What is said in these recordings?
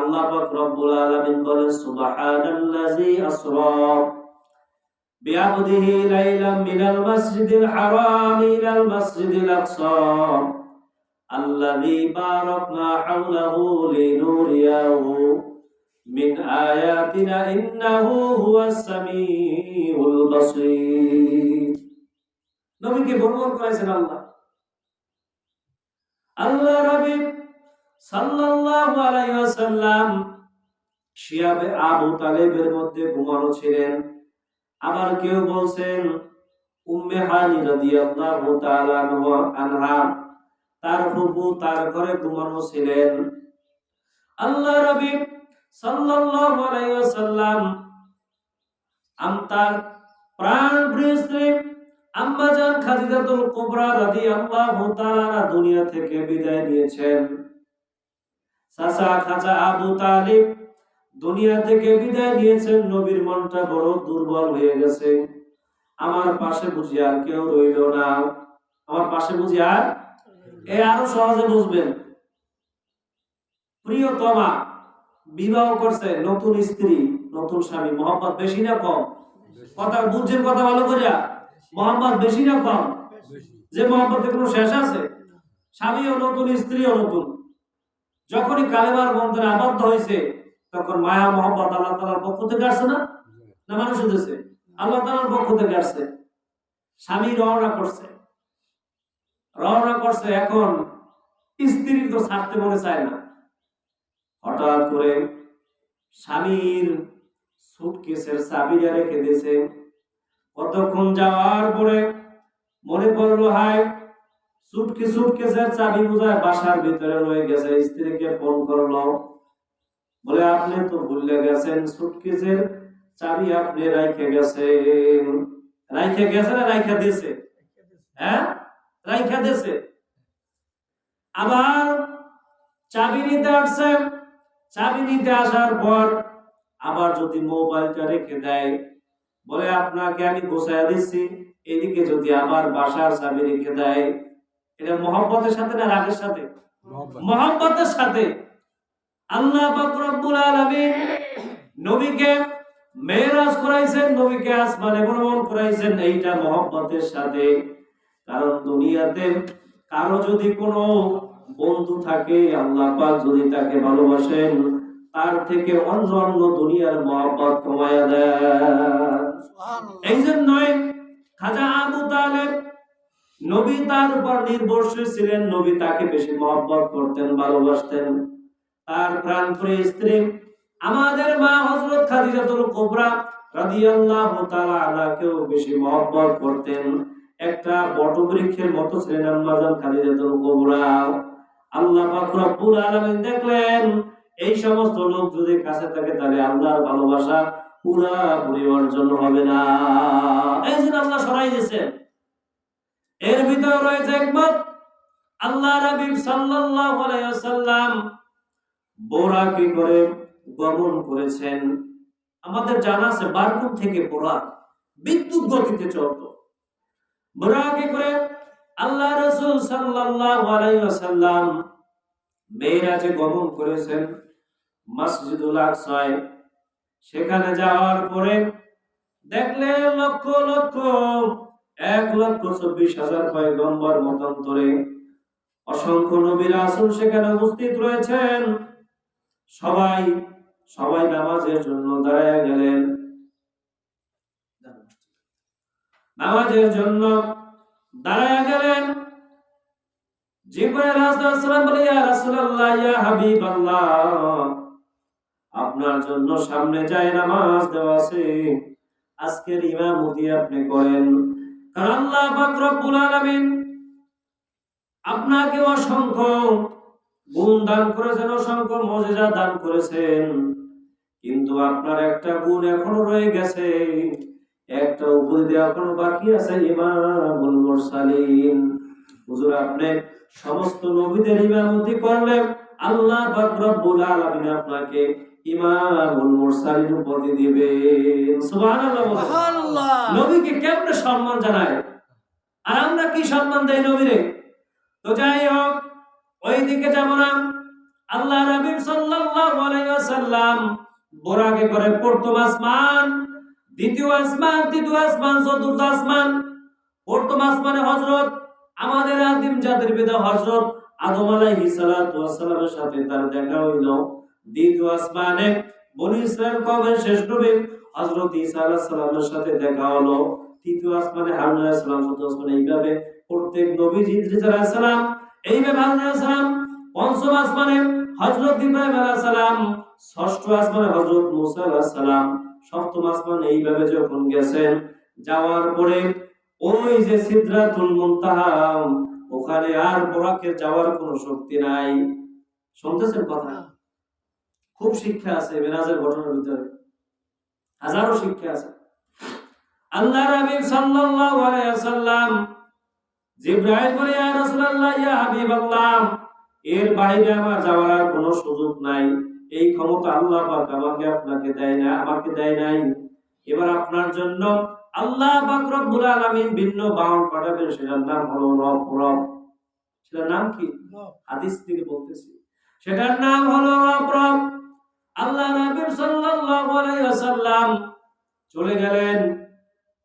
আল্লাহ পাক রব্বুল আলামিন বলেন, সুবহানাল্লাযী আসরা বিআবদিহি লাইলাম মিনাল মাসজিদিল হারাম ইলাল মাসজিদিল আকসা। আল্লাযী বারাকনা হাওলাহু লিনুরিয়াহু মিন আয়াতিনা ইন্নাহু হুয়াস সামিউল বাসীর। নবীকে ভ্রমণ করেছেন আল্লাহ। আল্লাহ রাব্বী সাল্লাল্লাহু আলাইহি ওয়াসাল্লাম শিয়াবে আবু তালেবের মধ্যে ঘুমানো ছিলেন। আবার কেউ বলছেন, উম্মে হানি রাদিয়াল্লাহু তাআলা আনহা তার ফুফু তার ঘরে ঘুমানো ছিলেন। আল্লাহ রবি সাল্লাল্লাহু আলাইহি ওয়াসাল্লাম আম তার প্রাণ প্রিয় আম্মাজান খাদিজাতুল কুবরা রাদিয়াল্লাহু তাআলা দুনিয়া থেকে বিদায় নিয়েছেন। চাচা খাজা আবু তালিব দুনিয়া থেকে বিদায় নিয়েছেন। নবীর মনটা বড় দুর্বল হয়ে গেছে। আমার পাশে বুঝি আর কেউ রইল না। আমার পাশে বুঝি আর এ আরও সহজে বুঝবেন। প্রিয়তমা বিবাহ করছে নতুন স্ত্রী নতুন স্বামী। মোহাম্মদ বেশি না কম? কথা বুঝছেন কথা ভালো করিয়া মোহাম্মদ বেশি না কম? যে মোহাম্মদের কোনো শেষ আছে? স্বামীও নতুন স্ত্রীও নতুন। যখনই কালেমার বন্ধনে আবদ্ধ হয়েছে, তখন মায়া মোহাম্মদ আল্লাহ তালার পক্ষ থেকে আসছে না? না মানুষ উঠেছে আল্লাহ তালার পক্ষ থেকে আসছে। স্বামী রওনা করছে। রওনা করছে এখন স্ত্রী তো ছাড়তে মনে চায় না। হঠাৎ করে স্বামীর সুটকেসের চাবিটা রেখে দিয়েছে। কতক্ষণ যাওয়ার পরে মনে পড়ল, হায়! সুটকে সুটকেসের চাবি বোঝায় বাসার ভিতরে রয়ে গেছে, স্ত্রীকে ফোন করল। বলে, আপনি তো ভুলে গেছেন সুটকেসের চাবি আপনি রাইখে গেছেন। রাইখে গেছে না রাইখা দিয়েছে? হ্যাঁ রাইখা দিয়েছে। আবার চাবি নিতে আসছে চাবি নিতে আসার পর আবার যদি মোবাইলটা রেখে দেয়, বলে, আপনাকে আমি গোছায় দিচ্ছি। এদিকে যদি আবার বাসার চাবি রেখে দেয় এটা মোহাম্মতের সাথে না রাগের সাথে? মোহাম্মতের সাথে। আল্লাহ পাক রব্বুল আলামিন নবীকে মেরাজ করাইছেন নবীকে আসমানে ভ্রমণ করাইছেন এইটা মোহাম্মতের সাথে। কারণ দুনিয়াতে কারও যদি কোনো বন্ধু থাকে আল্লাহ পাক যদি তাকে ভালোবাসেন তার থেকে অন্য অন্য দুনিয়ার মহব্বত কমায়া দেন। এই জন্যই খাজা আবু তালেব নবী তার উপর নির্ভরশীল ছিলেন, নবী তাকে বেশি মহব্বত করতেন, ভালোবাসতেন। তার প্রাণ প্রিয় স্ত্রী আমাদের মা হযরত খাদিজাতুল কুবরা রাদিয়াল্লাহু তাআলা আনহাকেও বেশি মহব্বত করতেন। একটা বটবৃক্ষের মতো ছিলেন আম্মাজান খাদিজাতুল কুবরা। আল্লাহ পাক রব্বুল আলামিন দেখলেন, এই সমস্ত লোক যদি কাছে থাকে তাহলে আল্লাহর ভালোবাসা পুরাপুরি অর্জন হবে না। এই জন্য আল্লাহ সরাই দিয়েছেন। এর ভিতরে রয়েছে একমত আল্লাহ রাবিব সাল্লাল্লাহু আলাইহি ওয়াসাল্লাম। বোরা কি করে? গমন করেছেন। আমাদের জানা আছে বারকুম থেকে বোরা বিদ্যুৎ গতিতে চলতো। বোরা কি করে? আল্লাহ রাসূল সাল্লাল্লাহু আলাইহি ওয়াসাল্লাম মেরাজে গমন করেছেন মসজিদুল আকসায়। সেখানে যাওয়ার পরে দেখলেন লক্ষ লক্ষ এক লক্ষ চব্বিশ হাজার পয়গম্বর মতান্তরে অসংখ্য নবীর আসুন সেখানে উপস্থিত রয়েছেন। সবাই সবাই নামাজের জন্য দাঁড়ায় গেলেন। নামাজের জন্য দাঁড়ায় গেলেন। আপনার জন্য সামনে যায় নামাজ দেওয়া আছে। আজকের ইমামতি আপনি করেন। আল্লাহ পাক রব্বুল আলামিন আপনাকে অসংখ্য গুণ দান করেছেন, অসংখ্য মজেজা দান করেছেন। কিন্তু আপনার একটা গুণ এখনও রয়ে গেছে। একটা উপদি এখনও বাকি আছে, ইমামুল মুরসালিন। হুজুর, আপনি সমস্ত নবীদের ইমামতি করলে আল্লাহ পাক রব্বুল আলামিন আপনাকে ইমামুল মুরসালিন উপাধি দিবেন। সুবহানাল্লাহ সুবহানাল্লাহ। নবীকে কেমনে সম্মান জানায়? আর আমরা কি সম্মান দেই নবীরে? তো যাই হোক ওই দিকে যাব না। আল্লাহ রাবিব সাল্লাল্লাহু আলাইহি সাল্লাম বোরাকে করে প্রথম আসমান দ্বিতীয় আসমান তৃতীয় আসমান চতুর্থ আসমান। প্রথম আসমানে হজরত আমাদের আদিম জাতির পিতা হজরত আদম আলাইহিস সাথে তার দেখা হইল। দ্বিতীয় আসমানে বনি শেষ হযরত ঈসা আলাইহিস সালামের সাথে দেখা হলো। তৃতীয় আসমানে হারুন আলাইহিস সালাম, চতুর্থ আসমানে এইভাবে প্রত্যেক নবী ইদ্রিস আলাইহিস সালাম, এইভাবে হারুন আলাইহিস সালাম। পঞ্চম আসমানে হযরত ইব্রাহিম আলাইহিস সালাম, ষষ্ঠ আসমানে হযরত আলাইহিস সালাম, সপ্তম আসমানে এইভাবে যখন গেছেন, যাওয়ার পরে ওই যে সিদরাতুল মুনতাহা ওখানে আর বোরাকে যাওয়ার কোনো শক্তি নাই। শুনতেছেন কথা? খুব শিক্ষা আছে মেরাজের ঘটনার ভিতরে। হাজারো শিক্ষা আছে। আল্লাহ নবী সাল্লাল্লাহু আলাইহি ওয়াসাল্লাম জিবরাইল বলে, ইয়া রাসূলুল্লাহ, ইয়া হাবিবাল্লাহ, এর বাইরে আমার যাওয়ার কোনো সুযোগ নাই। এই ক্ষমতা আল্লাহ পাক আমাকে আপনাকে দেয় না, আমাকে দেয় নাই। এবার আপনার জন্য আল্লাহ পাক রব্বুল আলামিন ভিন্ন বাউন্ড পাঠাবেন সেটার নাম হলো রব রব। সেটার নাম কি? হাদিস থেকে বলতেছি। সেটার নাম হলো রব রব। আল্লাহ নবী সাল্লাল্লাহু আলাইহি ওয়াসাল্লাম চলে গেলেন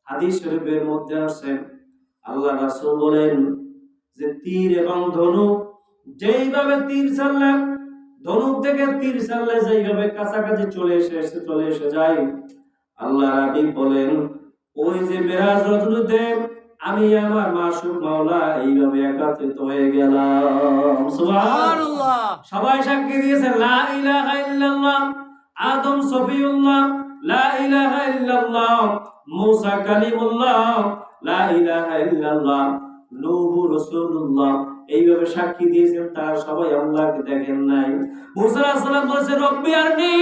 হাদিস শরীফের মধ্যে আছে আল্লাহ রাসূল বলেন যে তীর এবং ধনুক যেইভাবে তীর চাললে ধনুক থেকে তীর চাললে যেইভাবে কাছাকাছি চলে এসে এসে চলে এসে যায়। আল্লাহ রাবি বলেন ওই যে মেরাজ রজনীতে আমি আমার মাসুক মাওলা এইভাবে একত্রিত হয়ে গেলাম। সবাই সাক্ষী দিয়েছে লা ইলাহা ইল্লাল্লাহ, আদম সফিউল্লাহ, লা ইলাহা ইল্লাল্লাহ, মুসা কালিমুল্লাহ, লা ইলাহা ইল্লাল্লাহ, নূহ রাসূলুল্লাহ। এইভাবে সাক্ষী দিয়েছেন, তারা সবাই আল্লাহকে দেখেন নাই। মুসা আলাইহিস সালাম বলেছে, রব্বি আরনি,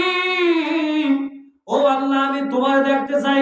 ও আল্লাহ, আমি তোমার দেখতে চাই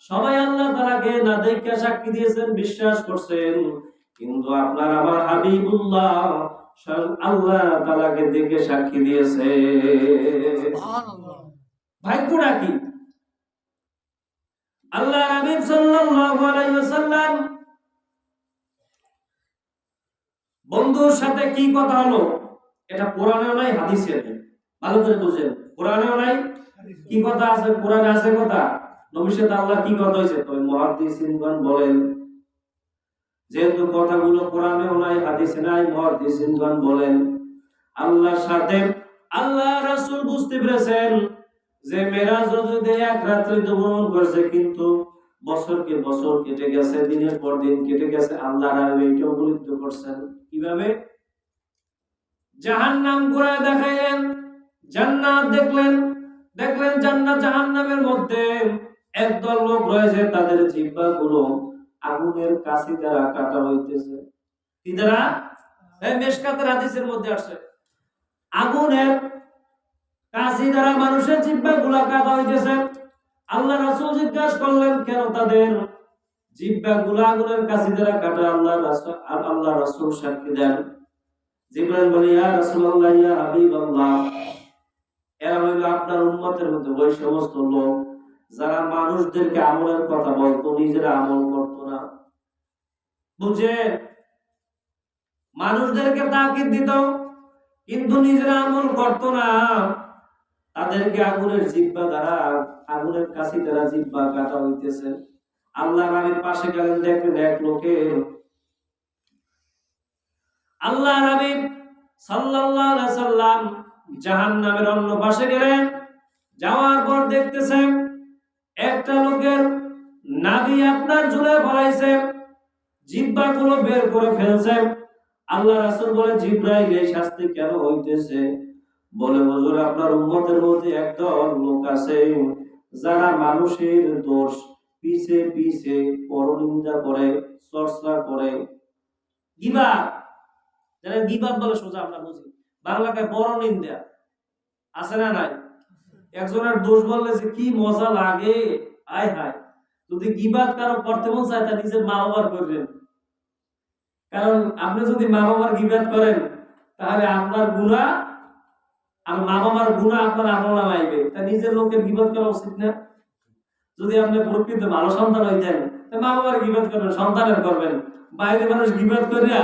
সবাই আল্লাহ তাআলাকে না দেখে সাক্ষী দিয়েছেন বিশ্বাস করছেন। কিন্তু আপনার আমার হাবিবুল্লাহ আল্লাহ তাআলাকে দেখে সাক্ষী দিয়েছে। ভাগ্যটা কি? আল্লাহ হাবিব সাল্লাল্লাহু আলাইহি ওয়াসাল্লাম বন্ধুর সাথে কি কথা হলো? এটা কোরআনেও নাই হাদিসে নেই। ভালো করে বুঝেন। কোরআনেও নাই? কি কথা আছে? কোরআনে আছে কথা? নবীর আল্লাহ কি কথা হয়েছে তবে মুহাদ্দিসিনগণ বলেন, যেহেতু কথাগুলো কোরআনেও নাই, হাদিসে নাই মুহাদ্দিসিনগণ বলেন সাথে আল্লাহ রাসূল বুঝতে পেরেছেন যে মেরাজ যদি এক রাত্রে কিন্তু বছরকে বছর কেটে গেছে, দিনের পর দিন কেটে গেছে, আল্লাহ উপলব্ধ করছেন। কীভাবে? জাহান্নাম ঘুরে দেখাইলেন, জান্নাত দেখলেন দেখলেন জান্নাত জাহান্নামের মধ্যে একদল লোক রয়েছে, তাদের জিহ্বা গুলো আগুনের কাছে দ্বারা কাটা হইতেছে। কি দ্বারা? মেশকাতের মধ্যে আগুনের কাশি দ্বারা মানুষের জিব্বা কাটা হইতেছে। আল্লাহ রাসূল জিজ্ঞাসা করলেন, কেন তাদের জিব্বা গুলা আগুনের কাশি দ্বারা কাটা? আল্লাহ রাসূল আল্লাহ রাসূল সাক্ষী দেন। জিবরাইল বলে, ইয়া রাসূলুল্লাহ, ইয়া হাবিবাল্লাহ। এরা হইল আপনার উম্মতের মধ্যে ওই সমস্ত লোক। যারা মানুষদেরকে আমলের কথা বলতো, নিজেরা আমল করতো না। বুঝে? মানুষদেরকে তাকিদ দিত, কিন্তু নিজেরা আমল করতো না। তাদেরকে আগুনের জিব্বা দ্বারা, আগুনের কাছে দ্বারা জিব্বা কাটা হইতেছে। আল্লাহ রামের পাশে গেলেন, দেখলেন এক লোকের আল্লাহ নবী সাল্লাল্লাহু আলাইহি সাল্লাম জাহান্নামের অন্য পাশে গেলেন, যাওয়ার পর দেখতেছেন একটা লোকের নাভি আপনার ঝুলে ফলাইছে জিব্বা গুলো বের করে ফেলছে। আল্লাহ রাসূল বলে জিব্রাইল এই শাস্তি কেন হইতেছে? বলে, হুজুর, আপনার উম্মতের মধ্যে একদল লোক আছে, যারা মানুষের দোষ পিছে পিছে পরনিন্দা করে, চর্চা করে। গিবাদ যারা গিবাদ বলে সোজা আমরা বুঝি বাংলাকে বড় নিন্দা আছে না নাই? একজনের দোষ বললে যে কি মজা লাগে। আয় হায়। যদি গিবাদ কারও করতে মন চায়, তা নিজের মা বাবার করবেন। কারণ আপনি যদি মা বাবার গিবাদ করেন, তাহলে আপনার গুণা আর মা বাবার গুণা আপনার আমল আইবে তা নিজের লোকের গিবাদ করা উচিত না। যদি আপনি প্রকৃত ভালো সন্তান হইতেন তা মা বাবার গিবাদ করবেন, সন্তানের করবেন। বাইরে মানুষ গিবাদ করিয়া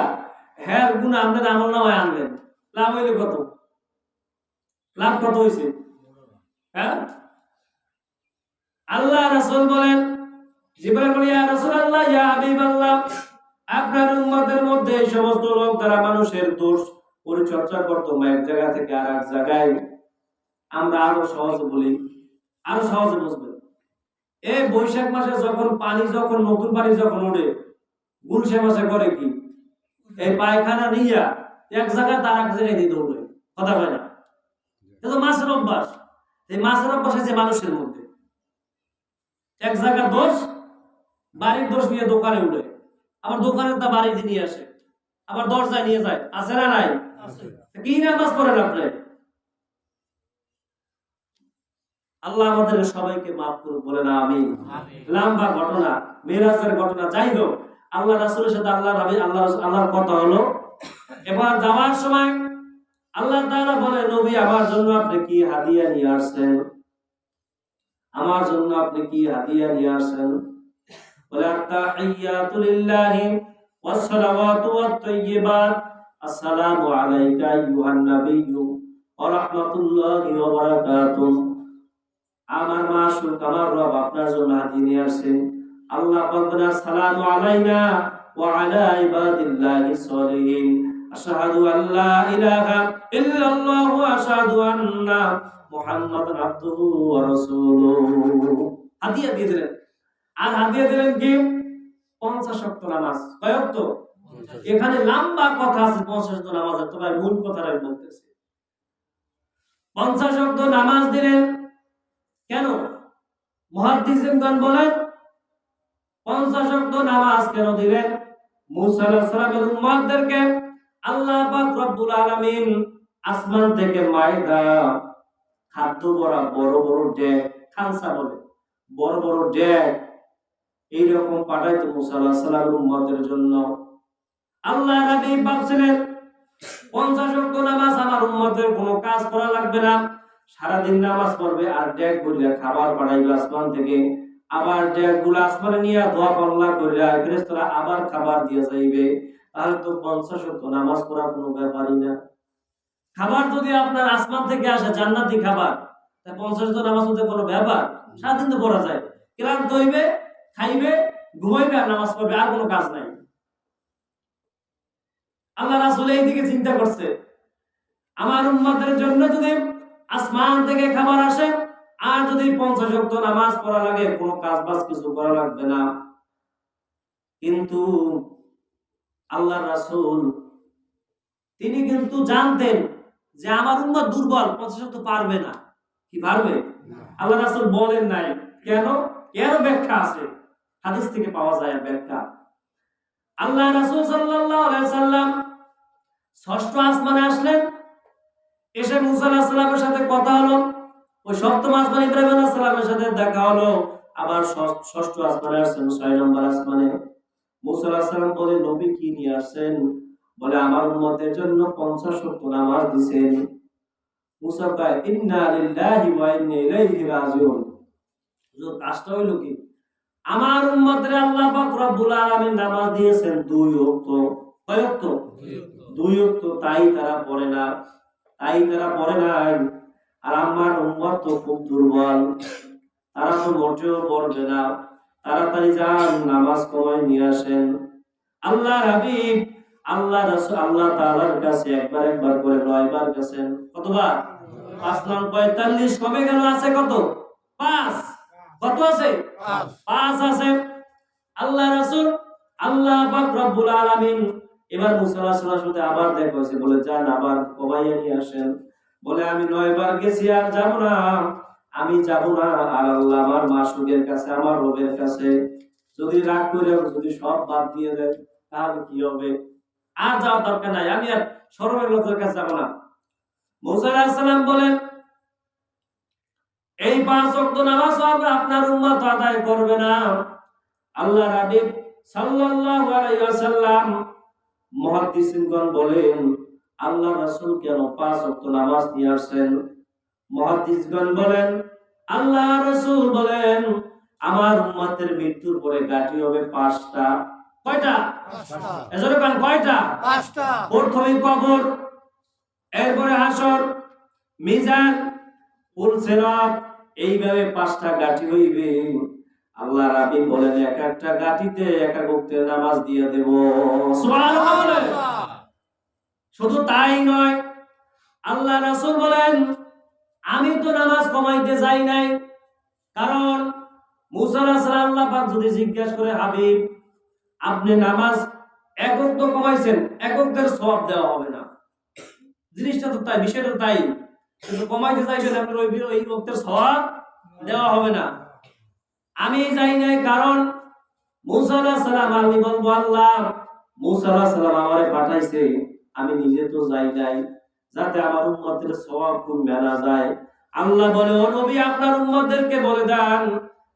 হ্যাঁ গুণ আপনার আমল নামায় আনলেন লাভ হইলে কত? লাভ কত হয়েছে হ্যাঁ? আল্লাহ রাসূল বলেন বলে আপনার উম্মতের মধ্যে সমস্ত লোক যারা মানুষের দোষ করতো এক জায়গা থেকে আর এক জায়গায় আমরা আরও সহজে বলি, আরও সহজে এই বৈশাখ মাসে যখন পানি, যখন নতুন পানি যখন ওঠে, গুলশে মাসে করে কি? এই পায়খানা নিয়া এক জায়গায় তার এক জায়গায় দিয়ে দৌড়ে কথা হয় না? মাছের অভ্যাস। এই মাছের আছে মানুষের মধ্যে। এক জায়গার দোষ বাড়ির দোষ নিয়ে দোকানে উঠে। আবার দোকানের তা বাড়িতে নিয়ে আসে। আবার দরজায় নিয়ে যায়। আছে না নাই? কি নামাজ পড়েন আপনি? আল্লাহ আমাদের সবাইকে মাফ করুন বলে না আমি লম্বা ঘটনা মেরাজের ঘটনা। যাই হোক আল্লাহ রাসুলের সাথে আল্লাহ আল্লাহ আল্লাহর কথা হলো এবার যাওয়ার সময় আল্লাহ তাআলা বলে নবী, আমার জন্য আপনি কি হাদিয়া নিয়ে আসছেন? আমার জন্য আপনি কি হাদিয়া নিয়ে আসছেন? বলে, আত্তাহিয়াতু লিল্লাহি ওয়াস সালাওয়াতু ওয়াত তাইয়্যিবাত আসসালামু আলাইকা আইয়ুহান নাবিয়্যু ওয়া রাহমাতুল্লাহি ওয়া বারাকাতুহু। আমার মাসুক আমার রব আপনার জন্য হাদিয়া নিয়ে আসছেন। আল্লাহ বলবেন আসসালামু আলাইনা ওয়া আলা ইবাদিল্লাহিস সলিহিন। আশহাদু আন লা ইলাহা ইল্লাল্লাহ ওয়া আশহাদু আন্না মুহাম্মাদান আবদুহু ওয়া রাসূলুহু। হাদিয়া দিয়ে দিলেন। আর হাদিয়া দিলেন কি? 50 ওয়াক্ত নামাজ। কয় ওয়াক্ত এখানে লম্বা কথা আছে 50 ওয়াক্ত নামাজের তবে মূল কথাটা বলতেছি। 50 ওয়াক্ত নামাজ দিলেন কেন? মহাদ্দিসিনগণ বলেন পঞ্চাশ ওয়াক্ত নামাজ কেন দিলেন? মুসা আলাইহিস সালামের উম্মতদেরকে আল্লাহ রব্বুল আলামিন আসমান থেকে মাইদা খাদ্য ভরা বড় বড় ডেক, খানসা বলে, বড় বড় ডেক এইরকম পাঠাইতো মুসা উম্মতের জন্য। আল্লাহ ভাবছিলেন পঞ্চাশ ওয়াক্ত নামাজ আমার উম্মতের কোনো কাজ করা লাগবে না। সারাদিন নামাজ পড়বে আর ডেক বললে খাবার পাঠাইবে আসমান থেকে। আবার ডেকগুলো আসমানে নিয়ে দোয়া পাল্লা করিয়া ফেরেশতারা আবার খাবার দিয়ে যাইবে। তাহলে তো পঞ্চাশ ওয়াক্ত নামাজ পড়া কোনো ব্যাপারই না। খাবার যদি আপনার আসমান থেকে আসে, জান্নাতি খাবার, তা পঞ্চাশ তো নামাজ পড়তে কোনো ব্যাপার? সারাদিন তো পড়া যায়। ক্লান্ত হইবে, খাইবে, ঘুমাইবে আর নামাজ পড়বে, আর কোনো কাজ নাই। আল্লাহ রাসূল এই দিকে চিন্তা করছে। আমার উম্মতের জন্য যদি আসমান থেকে খাবার আসে, আর যদি পঞ্চাশ ওয়াক্ত নামাজ পড়া লাগে, কোনো কাজ বাজ কিছু করা লাগবে না। কিন্তু আল্লাহ রাসূল তিনি কিন্তু জানতেন যে আমার উম্মত দুর্বল ওয়াক্ত পারবে না। কি পারবে? আল্লাহ রাসূল বলেন নাই। কেন? এর ব্যাখ্যা আছে? হাদিস থেকে পাওয়া যায় ব্যাখ্যা। আল্লাহ রাসূল সাল্লাম ষষ্ঠ আসমানে আসলেন। এসে মুসা আলাহিস সাথে কথা হলো। ওই সপ্তম আসমান ইব্রাহিম আলাইহিস সালামের সাথে দেখা হলো। আবার ষষ্ঠ- ষষ্ঠ আসমানে আসছেন ছয় নম্বর আসমানে। মুসা আলাহিস সালাম বলে নবী কি নিয়ে আসছেন? বলে আমার উম্মতের জন্য পঞ্চাশ ওয়াক্ত নামাজ দিছেন। মুসা কয় ইন্না লিল্লাহি ওয়া ইন্না ইলাইহি রাজিউন। কাজটা হইল কি? আমার উম্মতের আল্লাহ পাক রব্বুল আলামিন নামাজ দিয়েছেন দুই ওয়াক্ত। কয় ওয়াক্ত? দুই অক্ত তাই তারা পড়ে না। তাই তারা পড়ে নাই। আর আমার উম্মত তো খুব দুর্বল। তারা তো মোটেও পড়বে না। তাড়াতাড়ি যান নামাজ কমায় নিয়ে আসেন। আল্লাহ হাবিব আল্লাহ রাসূল আল্লাহ তাআলার কাছে একবার একবার করে নয়বার গেছেন। কতবার? পাঁচ নং পঁয়তাল্লিশ কমে গেল আছে কত? পাঁচ। কত আছে? পাঁচ। আছে। আল্লাহ রাসূল আল্লাহ পাক রব্বুল আলামিন এবার মুসা আলাইহিস সাথে আবার দেখা হয়েছে। বলে যান আবার কমাইয়া নিয়ে আসেন। বলে আমি নয়বার গেছি আর যাব না। আমি যাব না, আর আল্লাহ আমার মাসুকের কাছে, আমার রবের কাছে। যদি রাগ করে, যদি সব বাদ দিয়ে দেয় তাহলে কি হবে? আর যাওয়ার দরকার নাই, আমি আর সরমের লোকের কাছে যাব না। মুসা আলাইহিস সালাম বলেন পাঁচ ওয়াক্ত নামাজ আপনার উম্মত আদায় করবে না। আল্লাহ রাবিব সাল্লাল্লাহু আলাইহি বলেন, আল্লাহ রাসূল কেন পাঁচ ওয়াক্ত নামাজ নিয়ে আসেন মুহাদ্দিসগণ বলেন আল্লাহ রাসূল বলেন আমার উম্মতের মৃত্যুর পরে গাঠি হবে পাঁচটা। কয়টা? কয়টা? পাঁচটা। প্রথমে কবর এরপরে হাসর মিজান পুলসেরাত এইভাবে পাঁচটা গাঠি হইবে। আল্লাহ রাবি বলেন এক একটা গাঠিতে এক এক উক্তের নামাজ দিয়ে দেব। শুধু তাই নয় আল্লাহ রাসূল বলেন আমি তো নামাজ কমাইতে যাই নাই। কারণ মুসা আলাইহিস সালাম আল্লাহ পাক যদি জিজ্ঞাসা করে, হাবিব, আপনি নামাজ একক তো কমাইছেন এককের সওয়াব দেওয়া হবে না। জিনিসটা তো তাই, বিষয়টা তাই। কমাইতে চাইছেন আপনার ওই ওই বক্তের সওয়াব দেওয়া হবে না। আমি যাই নাই কারণ মুসা সালাম, আমি বলব, আল্লাহ, মুসা আলাইহিস সালাম আমারে পাঠাইছে, আমি নিজে তো যাই নাই। যাতে আমার উম্মতের সওয়াব খুব মেলা যায়। আল্লাহ বলে ও নবী আপনার উম্মতদেরকে বলে দেন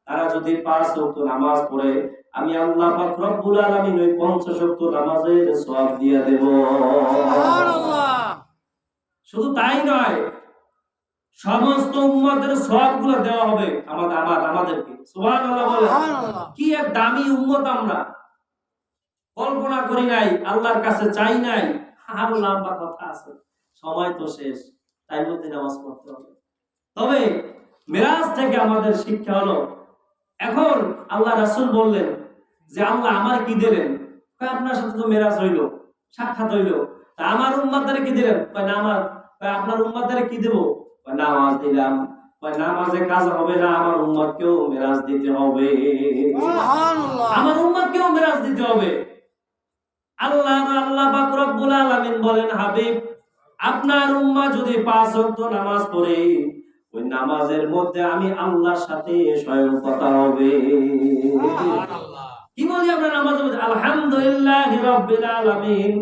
তারা যদি পাঁচ ওয়াক্ত নামাজ পড়ে আমি আল্লাহ পাক রব্বুল আলামিন ওই পঞ্চাশ ওয়াক্ত নামাজের সওয়াব দিয়ে দেব। সুবহানাল্লাহ। শুধু তাই নয় সমস্ত উম্মতের সওয়াবগুলো দেওয়া হবে আমাদের আমার আমাদেরকে। সুবহানাল্লাহ বলে। কি এক দামি উম্মত আমরা। কল্পনা করি নাই আল্লাহর কাছে চাই নাই আরও লম্বা কথা আছে। সময় তো শেষ তাই মধ্যে নামাজ পড়তে হবে। তবে মেরাজ থেকে আমাদের শিক্ষা হলো এখন আল্লাহ রাসূল বললেন যে আল্লাহ আমার কি দিলেন? আপনার সাথে তো মেরাজ হইল সাক্ষাৎ হইল। তা আমার উম্মাদের কি দিলেন? নামাজ আপনার উম্মাদের কি দেব? নামাজ দিলাম। নামাজে কাজ হবে না আমার উম্মতকেও মেরাজ দিতে হবে। আমার উম্মতকেও মেরাজ দিতে হবে। আল্লাহ আল্লাহ পাক রব্বুল আলামিন বলেন হাবিব আপনার উম্মাহ যদি পাঁচ ওয়াক্ত নামাজ পড়ে ওই নামাজের মধ্যে আমি আল্লাহর সাথে স্বয়ং কথা হবে। কি বলি আমরা নামাজ আলহামদুলিল্লাহ রাব্বিল আলামিন।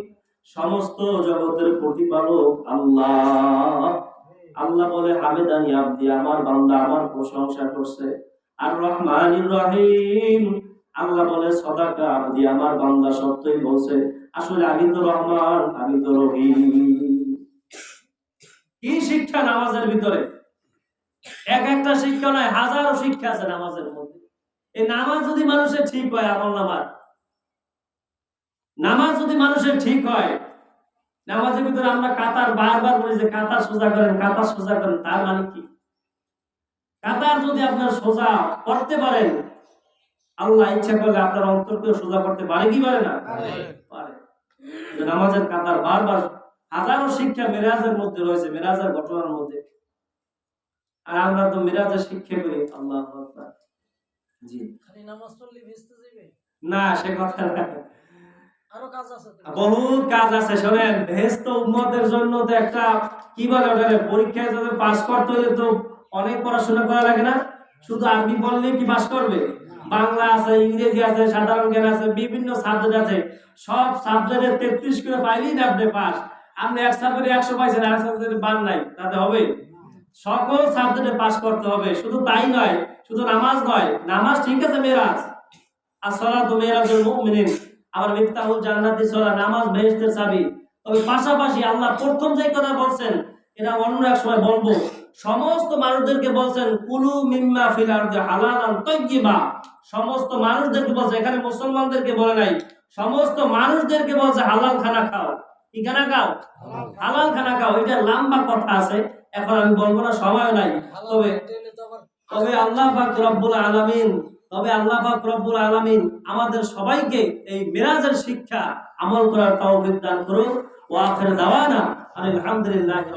সমস্ত জগতের প্রতিপালক আল্লাহ। আল্লাহ বলে হামেদানি আব্দি আমার বান্দা আমার প্রশংসা করছে। আর রহমানির রহিম। আল্লাহ বলে সদাকা আব্দি আমার বান্দা সত্যই বলছে আসলে আমি তো রহমান আমি তো রহিম। কি শিক্ষা নামাজের ভিতরে? এক একটা শিক্ষা নয় হাজারো শিক্ষা আছে নামাজের মধ্যে। এই নামাজ যদি মানুষের ঠিক হয় আমল নামাজ। নামাজ যদি মানুষের ঠিক হয় নামাজের ভিতরে আমরা কাতার বারবার বলি যে কাতার সোজা করেন কাতার সোজা করেন তার মানে কি? কাতার যদি আপনার সোজা করতে পারেন আল্লাহ ইচ্ছা করলে আপনার অন্তরকে সোজা করতে পারে কি পারে না? পারে। নামাজের কাতার বারবার হাজারো শিক্ষা মেরাজের মধ্যে রয়েছে মেরাজের ঘটনার মধ্যে। আর আমরা তো মেরাজের শিক্ষা করি আল্লাহ জি। খালি নামাজ পড়লে ভেস্তে যাবে না সে কথা না। আরও কাজ আছে তো। কাজ আছে শোনেন বেহেস্ত উম্মতের জন্য তো একটা কি বলে ওটারে পরীক্ষায় যদি পাস করতে হলে তো অনেক পড়াশোনা করা লাগে না? শুধু আরবি বললে কি পাস করবে? বাংলা আছে ইংরেজি আছে সাধারণ জ্ঞান আছে বিভিন্ন সাবজেক্ট আছে। সব সাবজেক্টে তেত্রিশ করে পাইলেই আপনি পাস। আপনি এক সাবজেক্টে একশো পাইছেন আর সাবজেক্টে বান নাই, তাতে হবে। সকল সাবজেক্টে পাস করতে হবে, শুধু তাই নয়, শুধু নামাজ নয়, নামাজ ঠিক আছে মেরাজ আর তো মেরাজুল মুমিনিন। আবার মিফতাহুল জান্নাতি সলা নামাজ বেহেশতের চাবি। তবে পাশাপাশি আল্লাহ প্রথম যে কথা বলছেন, এটা অন্য এক সময় বলব। সমস্ত মানুষদেরকে বলছেন, কুলু মিম্মা ফিল আরদি হালালান তাইয়্যিবা। সমস্ত মানুষদেরকে বলছে, এখানে মুসলমানদেরকে বলে নাই, সমস্ত মানুষদেরকে বলছে, হালাল খানা খাও। খাও হালাল খানা খাও এটা লম্বা কথা আছে, এখন আমি বলব না, সময় নাই। তবে তবে আল্লাহ রব্বুল তবে আল্লাহ রব্বুল আলামিন আমাদের সবাইকে এই মেরাজের শিক্ষা আমল করার তৌফিক দান করুন। ওয়া আখির দাওয়ানা আলহামদুলিল্লাহি